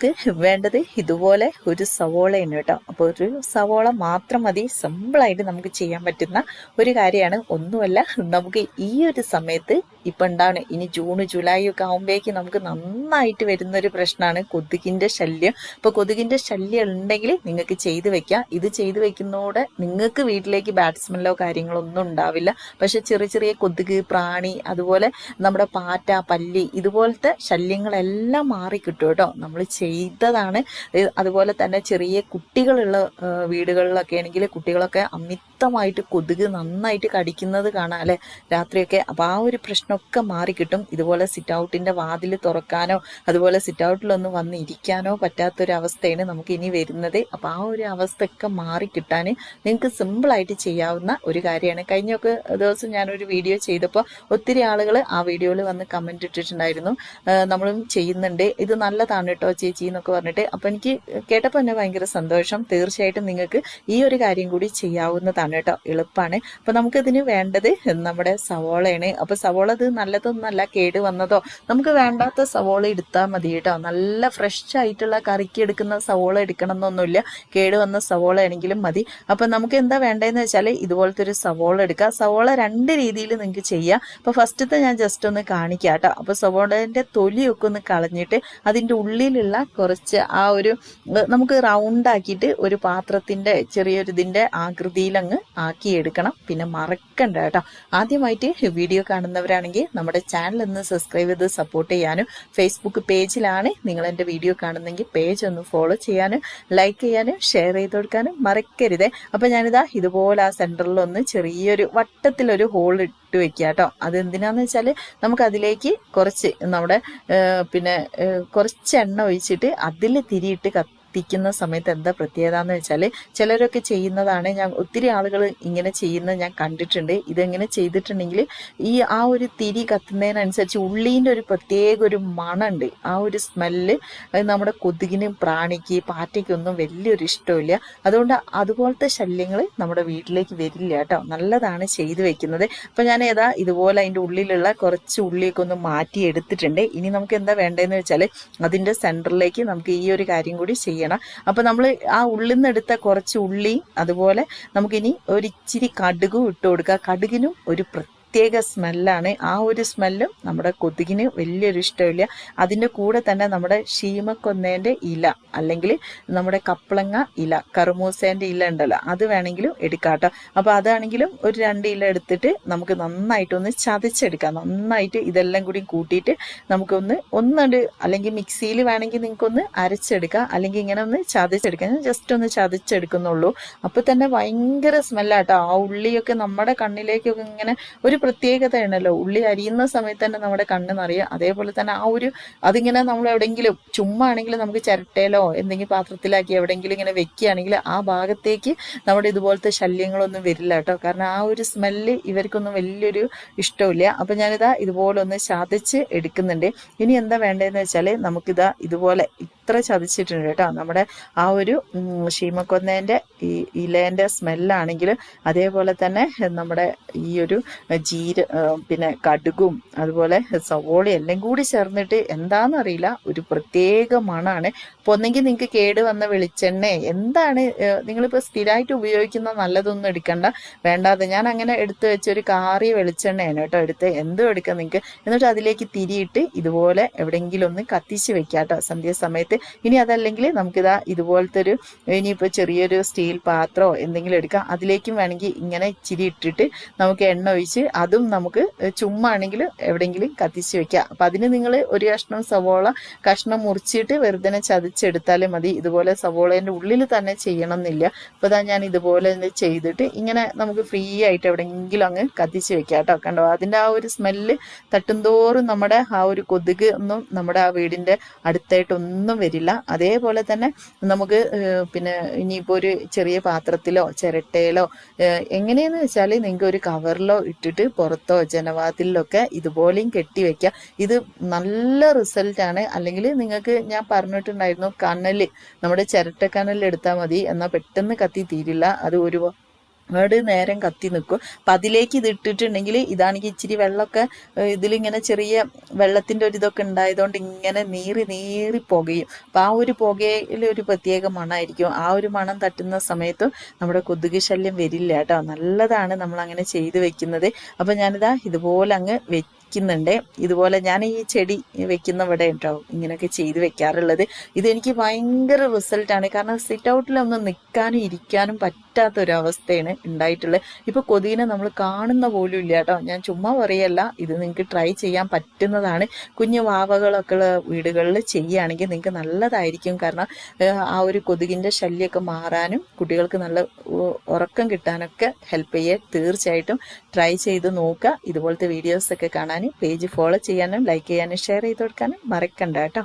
നമുക്ക് വേണ്ടത് ഇതുപോലെ ഒരു സവോളയാണ് കേട്ടോ. അപ്പോൾ ഒരു സവോള മാത്രം മതി. സിമ്പിളായിട്ട് നമുക്ക് ചെയ്യാൻ പറ്റുന്ന ഒരു കാര്യമാണ്. ഒന്നുമല്ല നമുക്ക് ഈ ഒരു സമയത്ത് ഇപ്പം ഉണ്ടാവണം ഇനി ജൂൺ ജൂലൈ ഒക്കെ ആകുമ്പോഴേക്ക് നമുക്ക് നന്നായിട്ട് വരുന്ന ഒരു പ്രശ്നമാണ് കൊതുകിന്റെ ശല്യം. അപ്പോൾ കൊതുകിന്റെ ശല്യം ഉണ്ടെങ്കിൽ നിങ്ങൾക്ക് ചെയ്ത് വെക്കാം. ഇത് ചെയ്ത് വെക്കുന്നതോടെ നിങ്ങൾക്ക് വീട്ടിലേക്ക് ബാറ്റ്സ്മെല്ലോ കാര്യങ്ങളോ ഒന്നും ഉണ്ടാവില്ല. പക്ഷെ ചെറിയ ചെറിയ കൊതുക് പ്രാണി അതുപോലെ നമ്മുടെ പാറ്റ പല്ലി ഇതുപോലത്തെ ശല്യങ്ങളെല്ലാം മാറി കിട്ടും കേട്ടോ. നമ്മൾ ചെയ്തതാണ്. അതുപോലെ തന്നെ ചെറിയ കുട്ടികളുള്ള വീടുകളിലൊക്കെ ആണെങ്കിൽ കുട്ടികളൊക്കെ അമിതമായിട്ട് കൊതുക് നന്നായിട്ട് കടിക്കുന്നത് കാണാം അല്ലെ? രാത്രിയൊക്കെ. അപ്പം ആ ഒരു പ്രശ്നമൊക്കെ മാറിക്കിട്ടും. ഇതുപോലെ സിറ്റ് ഔട്ടിന്റെ വാതിൽ തുറക്കാനോ അതുപോലെ സിറ്റ് ഔട്ടിലൊന്നും വന്ന് ഇരിക്കാനോ പറ്റാത്തൊരവസ്ഥയാണ് നമുക്ക് ഇനി വരുന്നത്. അപ്പം ആ ഒരു അവസ്ഥയൊക്കെ മാറിക്കിട്ടാൻ നിങ്ങൾക്ക് സിമ്പിളായിട്ട് ചെയ്യാവുന്ന ഒരു കാര്യമാണ്. കഴിഞ്ഞൊക്കെ ദിവസം ഞാനൊരു വീഡിയോ ചെയ്തപ്പോൾ ഒത്തിരി ആളുകൾ ആ വീഡിയോയിൽ വന്ന് കമന്റ് ഇട്ടിട്ടുണ്ടായിരുന്നു. നമ്മളും ചെയ്യുന്നുണ്ട്. ഇത് നല്ലതാണ് കേട്ടോ ചേച്ചി. എന്നൊക്കെ പറഞ്ഞിട്ട് അപ്പം എനിക്ക് കേട്ടപ്പോൾ തന്നെ ഭയങ്കര സന്തോഷം. തീർച്ചയായിട്ടും നിങ്ങൾക്ക് ഈ ഒരു കാര്യം കൂടി ചെയ്യാവുന്നതാണ് കേട്ടോ. എളുപ്പമാണ് അപ്പം നമുക്കിതിന് വേണ്ടത് നമ്മുടെ സവോളയാണ്. അപ്പോൾ സവോള ഇത് നല്ലതൊന്നല്ല കേട് വന്നതോ? നമുക്ക് വേണ്ടാത്ത സവോള എടുത്താൽ മതി കേട്ടോ. നല്ല ഫ്രഷ് ആയിട്ടുള്ള കറിക്ക് എടുക്കുന്ന സവോള എടുക്കണം എന്നൊന്നുമില്ല കേട് വന്ന സവോള ആണെങ്കിലും മതി. അപ്പം നമുക്ക് എന്താ വേണ്ടതെന്ന് വെച്ചാൽ ഇതുപോലത്തെ ഒരു സവോള എടുക്കുക. സവോള രണ്ട് രീതിയിൽ നിങ്ങൾക്ക് ചെയ്യാം. അപ്പോൾ ഫസ്റ്റത്തെ ഞാൻ ജസ്റ്റ് ഒന്ന് കാണിക്കാം കേട്ടോ. അപ്പോൾ സവോളേന്റെ തൊലിയൊക്കെ ഒന്ന് കളഞ്ഞിട്ട് അതിന്റെ ഉള്ളിലുള്ള കുറച്ച് ആ ഒരു നമുക്ക് റൗണ്ട് ആക്കിയിട്ട് ഒരു പാത്രത്തിന്റെ ചെറിയൊരു ഇതിന്റെ ആകൃതിയിലങ്ങ് ആക്കി എടുക്കണം പിന്നെ മറക്കണ്ട കേട്ടോ. ആദ്യമായിട്ട് വീഡിയോ കാണുന്നവരാണെങ്കിൽ നമ്മുടെ ചാനൽ ഒന്ന് സബ്സ്ക്രൈബ് ചെയ്ത് സപ്പോർട്ട് ചെയ്യാനും ഫേസ്ബുക്ക് പേജിലാണ് നിങ്ങൾ എന്റെ വീഡിയോ കാണുന്നെങ്കിൽ പേജ് ഒന്ന് ഫോളോ ചെയ്യാനും ലൈക്ക് ചെയ്യാനും ഷെയർ ചെയ്ത് കൊടുക്കാനും മറക്കരുതേ. അപ്പം ഞാനിതാ ഇതുപോലെ ആ സെന്ററിലൊന്ന് ചെറിയൊരു വട്ടത്തിലൊരു ഹോൾ ഇട്ട് വെക്കുക കേട്ടോ അതെന്തിനാന്ന് വെച്ചാൽ നമുക്ക് അതിലേക്ക് കുറച്ച് നമ്മുടെ പിന്നെ കുറച്ച് എണ്ണ ഒഴിച്ചിട്ട് അതിൽ തിരിയിട്ട് കത്തിക്കുന്ന സമയത്ത് എന്താ പ്രത്യേകത എന്ന് വെച്ചാൽ ചിലരൊക്കെ ചെയ്യുന്നതാണ് ഞാൻ ഒത്തിരി ആളുകൾ ഇങ്ങനെ ചെയ്യുന്നത് ഞാൻ കണ്ടിട്ടുണ്ട്. ഇതെങ്ങനെ ചെയ്തിട്ടുണ്ടെങ്കിൽ ഈ ആ ഒരു തിരി കത്തുന്നതിനനുസരിച്ച് ഉള്ളീന്റെ ഒരു പ്രത്യേക ഒരു മണമുണ്ട് ആ ഒരു സ്മെല്ല് നമ്മുടെ കൊതുകിനും പ്രാണിക്ക് പാറ്റയ്ക്കൊന്നും വലിയൊരു ഇഷ്ടമില്ല അതുകൊണ്ട് അതുപോലത്തെ ശല്യങ്ങൾ നമ്മുടെ വീട്ടിലേക്ക് വരില്ല കേട്ടോ. നല്ലതാണ് ചെയ്തു വെക്കുന്നത്. അപ്പം ഞാൻ ഏതാ ഇതുപോലെ അതിന്റെ ഉള്ളിലുള്ള കുറച്ച് ഉള്ളിയൊക്കെ ഒന്ന് മാറ്റി എടുത്തിട്ടുണ്ട്. ഇനി നമുക്ക് എന്താ വേണ്ടതെന്ന് വെച്ചാൽ അതിന്റെ സെന്ററിലേക്ക് നമുക്ക് ഈ ഒരു കാര്യം കൂടി ചെയ്യണം. അപ്പോൾ നമ്മൾ ആ ഉള്ളിൽ നിന്ന് എടുത്ത കുറച്ച് ഉള്ളി അതുപോലെ നമുക്കിനി ഒരിച്ചിരി കടുകും ഇട്ട് കൊടുക്കുക. കടുകിനും ഒരു പ്രത്യേക സ്മെല്ലാണ്. ആ ഒരു സ്മെല്ലും നമ്മുടെ കൊതുകിന് വലിയൊരു ഇഷ്ടമില്ല. അതിന്റെ കൂടെ തന്നെ നമ്മുടെ ഷീമക്കൊന്നേന്റെ ഇല അല്ലെങ്കിൽ നമ്മുടെ കപ്പളങ്ങ ഇല കറുമൂസേന്റെ ഇല ഉണ്ടല്ലോ അത് വേണമെങ്കിലും എടുക്കാട്ടോ. കേട്ടോ അപ്പോൾ അതാണെങ്കിലും ഒരു രണ്ട് ഇല എടുത്തിട്ട് നമുക്ക് നന്നായിട്ടൊന്ന് ചതച്ചെടുക്കാം. നന്നായിട്ട് ഇതെല്ലാം കൂടി കൂട്ടിയിട്ട് നമുക്കൊന്ന് ഒന്നുണ്ട് അല്ലെങ്കിൽ മിക്സിയിൽ വേണമെങ്കിൽ നിങ്ങൾക്കൊന്ന് അരച്ചെടുക്കാം. അല്ലെങ്കിൽ ഇങ്ങനെ ഒന്ന് ചതച്ചെടുക്കാം. ജസ്റ്റ് ഒന്ന് ചതച്ചെടുക്കുന്നുള്ളൂ. അപ്പോൾ തന്നെ ഭയങ്കര സ്മെല്ലാട്ടോ. ആ ഉള്ളിയൊക്കെ നമ്മുടെ കണ്ണിലേക്കൊക്കെ ഇങ്ങനെ ഒരു പ്രത്യേകതയാണല്ലോ. ഉള്ളി അരിയുന്ന സമയത്ത് തന്നെ നമ്മുടെ കണ്ണ് നിറയുക അതേപോലെ തന്നെ ആ ഒരു അതിങ്ങനെ നമ്മൾ എവിടെയെങ്കിലും ചുമ്മാ ആണെങ്കിൽ നമുക്ക് ചിരട്ടയിലോ എന്തെങ്കിലും പാത്രത്തിലാക്കി എവിടെയെങ്കിലും ഇങ്ങനെ വെക്കുകയാണെങ്കിൽ ആ ഭാഗത്തേക്ക് നമ്മുടെ ഇതുപോലത്തെ ശല്യങ്ങളൊന്നും വരില്ല കേട്ടോ. കാരണം ആ ഒരു സ്മെല്ല് ഇവർക്കൊന്നും വലിയൊരു ഇഷ്ടമില്ല അപ്പം ഞാനിതാ ഇതുപോലെ ഒന്ന് ചതച്ച് എടുക്കുന്നുണ്ട്. ഇനി എന്താ വേണ്ടതെന്ന് വെച്ചാൽ നമുക്കിതാ ഇതുപോലെ ഇത്ര ചതിച്ചിട്ടുണ്ട് കേട്ടോ. നമ്മുടെ ആ ഒരു ഷീമക്കൊന്നേന്റെ ഈ ഇലേന്റെ സ്മെല്ലാണെങ്കിൽ അതേപോലെ തന്നെ നമ്മുടെ ഈ ഒരു ജീര പിന്നെ കടുകും അതുപോലെ സവോള എല്ലാം കൂടി ചേർന്നിട്ട് എന്താണെന്നറിയില്ല ഒരു പ്രത്യേക മണമാണ് അപ്പോൾ ഒന്നെങ്കിൽ നിങ്ങൾക്ക് കേട് വന്ന വെളിച്ചെണ്ണ എന്താണ് നിങ്ങളിപ്പോൾ സ്ഥിരമായിട്ട് ഉപയോഗിക്കുന്ന നല്ലതൊന്നും എടുക്കണ്ട. വേണ്ടാതെ ഞാൻ അങ്ങനെ എടുത്തു വെച്ച ഒരു കാറിയ വെളിച്ചെണ്ണയാണ് കേട്ടോ എടുത്ത്. എന്തും എടുക്കാം നിങ്ങൾക്ക് എന്നിട്ട് അതിലേക്ക് തിരിയിട്ട് ഇതുപോലെ എവിടെയെങ്കിലും ഒന്ന് കത്തിച്ച് വെക്കാം കേട്ടോ സന്ധ്യാസമയത്ത് ഇനി അതല്ലെങ്കിൽ നമുക്കിതാ ഇതുപോലത്തെ ഒരു ഇനിയിപ്പോൾ ചെറിയൊരു സ്റ്റീൽ പാത്രമോ എന്തെങ്കിലും എടുക്കാം. അതിലേക്കും വേണമെങ്കിൽ ഇങ്ങനെ ഇച്ചിരി ഇട്ടിട്ട് നമുക്ക് എണ്ണ ഒഴിച്ച് അതും നമുക്ക് ചുമ്മാ ആണെങ്കിൽ എവിടെയെങ്കിലും കത്തിച്ച് വെക്കാം. അപ്പം അതിന് നിങ്ങൾ ഒരു കഷ്ണം സവോള കഷ്ണം മുറിച്ചിട്ട് വെറുതെ ചതച്ചെടുത്താലും മതി. ഇതുപോലെ സവോളേന്റെ ഉള്ളിൽ തന്നെ ചെയ്യണം എന്നില്ല അപ്പോൾ ഇതാ ഞാൻ ഇതുപോലെ ചെയ്തിട്ട് ഇങ്ങനെ നമുക്ക് ഫ്രീ ആയിട്ട് എവിടെയെങ്കിലും അങ്ങ് കത്തിച്ച് വെക്കാം കേട്ടോ. കണ്ടോ? അതിന്റെ ആ ഒരു സ്മെല്ല് തട്ടുന്തോറും നമ്മുടെ ആ ഒരു കൊതുക് ഒന്നും നമ്മുടെ ആ വീടിന്റെ അടുത്തായിട്ടൊന്നും വരില്ല അതേപോലെ തന്നെ നമുക്ക് പിന്നെ ഇനിയിപ്പോൾ ഒരു ചെറിയ പാത്രത്തിലോ ചിരട്ടയിലോ എങ്ങനെയെന്ന് വെച്ചാൽ നിങ്ങൾക്ക് ഒരു കവറിലോ ഇട്ടിട്ട് പുറത്തോ ജനവാതിലൊക്കെ ഇതുപോലെയും കെട്ടി വെക്കുക ഇത് നല്ല റിസൾട്ടാണ് അല്ലെങ്കിൽ നിങ്ങൾക്ക് ഞാൻ പറഞ്ഞിട്ടുണ്ടായിരുന്നു കനൽ നമ്മുടെ ചിരട്ട കനൽ എടുത്താൽ മതി. എന്നാൽ പെട്ടെന്ന് കത്തി തീരില്ല. അത് ഒരു വേട് നേരം കത്തി നിൽക്കും അപ്പം അതിലേക്ക് ഇത് ഇട്ടിട്ടുണ്ടെങ്കിൽ ഇതാണെങ്കിൽ ഇച്ചിരി വെള്ളമൊക്കെ ഇതിലിങ്ങനെ ചെറിയ വെള്ളത്തിന്റെ ഒരു ഇതൊക്കെ ഉണ്ടായതുകൊണ്ട് ഇങ്ങനെ നീറി നീറി പുകയും. അപ്പം ആ ഒരു പുകയിൽ ഒരു പ്രത്യേക മണമായിരിക്കും ആ ഒരു മണം തട്ടുന്ന സമയത്തും നമ്മുടെ കൊതുക് ശല്യം വരില്ല കേട്ടോ. നല്ലതാണ് നമ്മൾ അങ്ങനെ ചെയ്ത് വെക്കുന്നത്. അപ്പം ഞാനിതാ ഇതുപോലെ അങ്ങ് വെക്കുന്നുണ്ട്. ഇതുപോലെ ഞാൻ ഈ ചെടി വെക്കുന്ന ഇവിടെ ഉണ്ടാവും ഇങ്ങനെയൊക്കെ ചെയ്ത് വെക്കാറുള്ളത്. ഇതെനിക്ക് ഭയങ്കര റിസൾട്ടാണ്. കാരണം സിറ്റ് ഔട്ടിലൊന്നും നിൽക്കാനും ഇരിക്കാനും പറ്റാത്തൊരവസ്ഥയാണ് ഉണ്ടായിട്ടുള്ളത്. ഇപ്പോൾ കൊതിനെ നമ്മൾ കാണുന്ന പോലും ഇല്ല കേട്ടോ. ഞാൻ ചുമ്മാ പറയല്ല ഇത് നിങ്ങൾക്ക് ട്രൈ ചെയ്യാൻ പറ്റുന്നതാണ്. കുഞ്ഞു വാവകളൊക്കെ ഉള്ള വീടുകളിൽ ചെയ്യുകയാണെങ്കിൽ നിങ്ങൾക്ക് നല്ലതായിരിക്കും. കാരണം ആ ഒരു കൊതുകിന്റെ ശല്യമൊക്കെ മാറാനും കുട്ടികൾക്ക് നല്ല ഉറക്കം കിട്ടാനൊക്കെ ഹെൽപ്പ് ചെയ്യുക തീർച്ചയായിട്ടും ട്രൈ ചെയ്ത് നോക്കുക. ഇതുപോലത്തെ വീഡിയോസൊക്കെ കാണാനും പേജ് ഫോളോ ചെയ്യാനും ലൈക്ക് ചെയ്യാനും ഷെയർ ചെയ്ത് കൊടുക്കാനും മറക്കണ്ട കേട്ടോ.